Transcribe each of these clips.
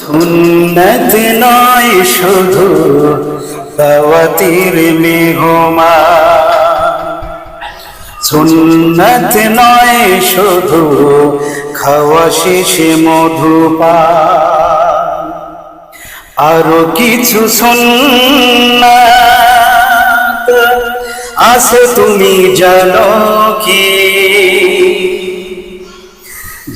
সুন্নত নয় শুধু দাওয়াতির মেহমা সুন্নত নয় শুধু খাওয়া শেষে মধুপা আরও কিছু সুন্নাত আছে তুমি জানো কি?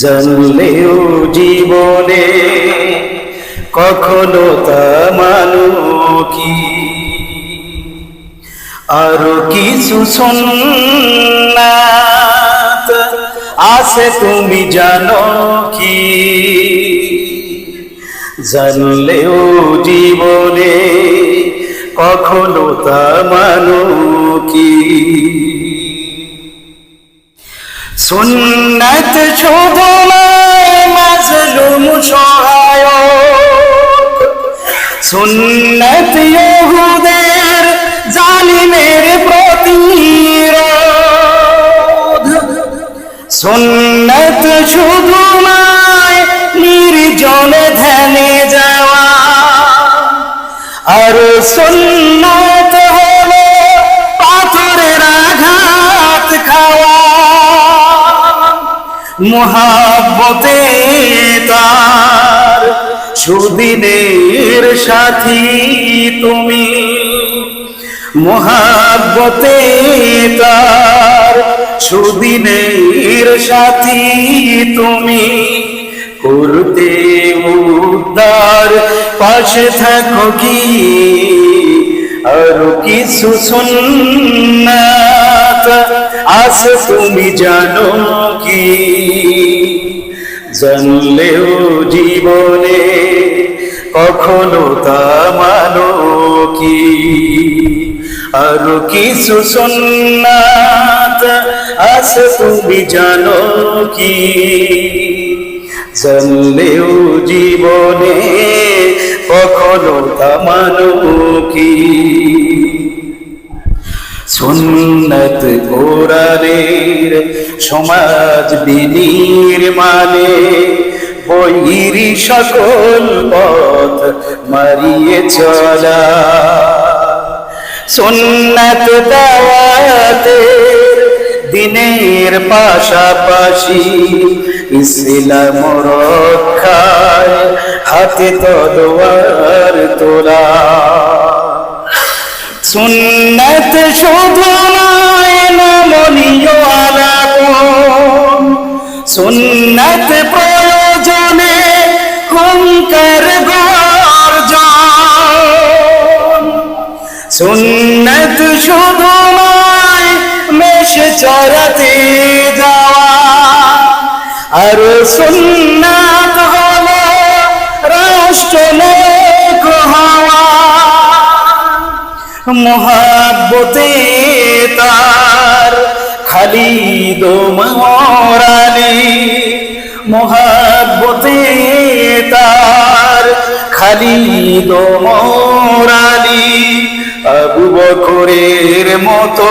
জানলেও জীবনে কখনো কি? আরও কিছু সুন্নাত আছে তুমি জানো কি? জানলেও জীবনে কখনো তা মানো কি? সুন্নত শুধু মাজলুম সহায়ক সুন্নত ইহুদের জালিমের প্রতিরোধ। সুন্নত শুধু নয়, নির্জনে ধ্যানে যাওয়া। আর সুন্নত হলো পাথরের আঘাত খাওয়া। মহাব্বতে তার সুদিনের সাথী তুমি। মহাব্বতে তার সুদিনের সাথী তুমি। করতে উদ্ধার পাশে থাকো কি? আরও কিছু সুন্নাত আছে তুমি জানো কি? জানলেও জীবনে কখনো তা মানো কি? আরও কিছু সুন্নাত আছে তুমি জানো কি? জানলেও জীবনে কখনো তা মানো কি? সুন্নত কোরআনের সমাজ বিনির মানে বইরি সকল পথ মারিয়ে চলা। সুন্নত দাওয়াতে দিনের পাশাপাশি ইসলাম রক্ষায় হাতে তলোয়ার তোলা। সুন্নত শুধু নয় নমনীয় আলাপন সুন্নত প্রয়োজনে মেশে যাওয়া আর সুন্নাত হলো রাষ্ট্রলোক হওয়া। মহাব্বতে তার খালিদ মরানি মহাব্বতে তার খালিদ মরানি আবু বকরের মতো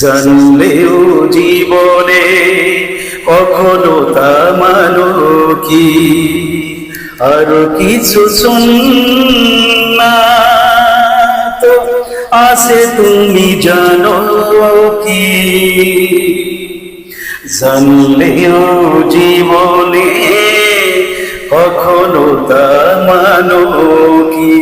জানলেও জীবনে কখনো তা মানো কি? আরও কিছু সুন্নাত আছে, তুমি জানো কি? জানলেও জীবনে কখনো তা মানো কি?